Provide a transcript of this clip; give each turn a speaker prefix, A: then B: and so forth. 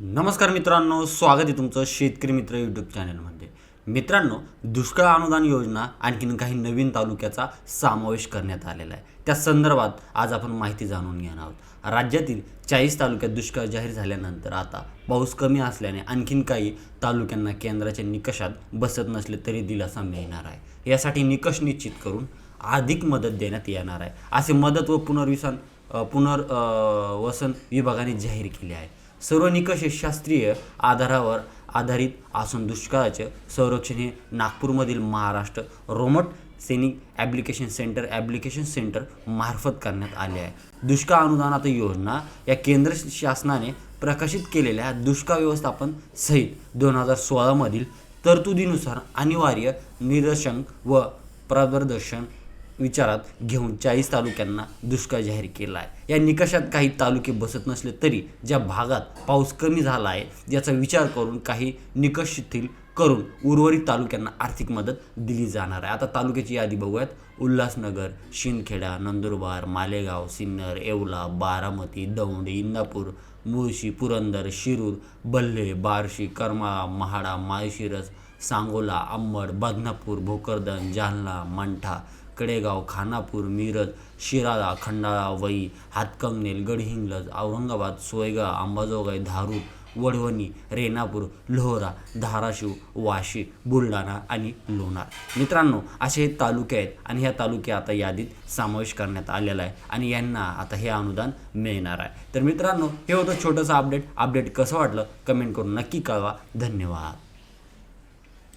A: नमस्कार मित्रांनो स्वागत आहे तुमचं शेतकरी मित्र यूट्यूब चॅनलमध्ये मित्रांनो दुष्काळ अनुदान योजना आणखीन काही नवीन तालुक्याचा समावेश करण्यात आलेला आहे. त्या संदर्भात आज आपण माहिती जाणून घेणार आहोत. राज्यातील चाळीस तालुक्यात दुष्काळ जाहीर झाल्यानंतर आता पाऊस कमी असल्याने आणखीन काही तालुक्यांना केंद्राच्या निकषात बसत नसले तरी दिलासा मिळणार आहे. यासाठी निकष निश्चित करून अधिक मदत देण्यात येणार आहे. असे मदत व पुनर्विसन पुनर्वसन पुनर् वसन विभागाने जाहीर केले आहे. सर्व निकष शास्त्रीय आधारावर आधारित असून दुष्काळाचे संरक्षण हे नागपूरमधील महाराष्ट्र रोमट सैनिक ॲप्लिकेशन सेंटर ॲप्लिकेशन सेंटर मार्फत करण्यात आले आहे. दुष्काळ अनुदानात योजना या केंद्र शासनाने प्रकाशित केलेल्या दुष्काळ व्यवस्थापन सहित दोन हजार सोळामधील तरतुदीनुसार अनिवार्य निदर्शन व प्रदर्शन विचारात घेऊन चाळीस तालुक्यांना दुष्काळ जाहीर केला आहे या निकषात काही तालुके बसत नसले तरी ज्या भागात पाऊस कमी झाला आहे याचा विचार करून काही निकष शिथिल करून उर्वरित तालुक्यांना आर्थिक मदत दिली जाणार आहे. आता तालुक्याची यादी बघूयात. उल्हासनगर शिंदखेडा नंदुरबार मालेगाव सिन्नर येवला बारामती दौंड इंदापूर मुळशी पुरंदर शिरूर बल्हे बार्शी करमाळा महाडा माळशिरस सांगोला अंबड बदनापूर भोकरदन जालना मंठा कडेगाव खानापूर मिरज शिराळा खंडाळा वई हातकंगनेल गडहिंग्लज औरंगाबाद सोयगाव अंबाजोगाई धारूर वडवणी रेणापूर लोहरा धाराशिव वाशी बुलढाणा आणि लोणार. मित्रांनो असे हे तालुके आहेत आणि ह्या तालुके आता यादीत समावेश करण्यात आलेला आहे आणि यांना आता हे अनुदान मिळणार आहे. तर मित्रांनो हे होतं छोटंसं अपडेट. अपडेट कसं वाटलं? कमेंट करून नक्की कळवा. धन्यवाद.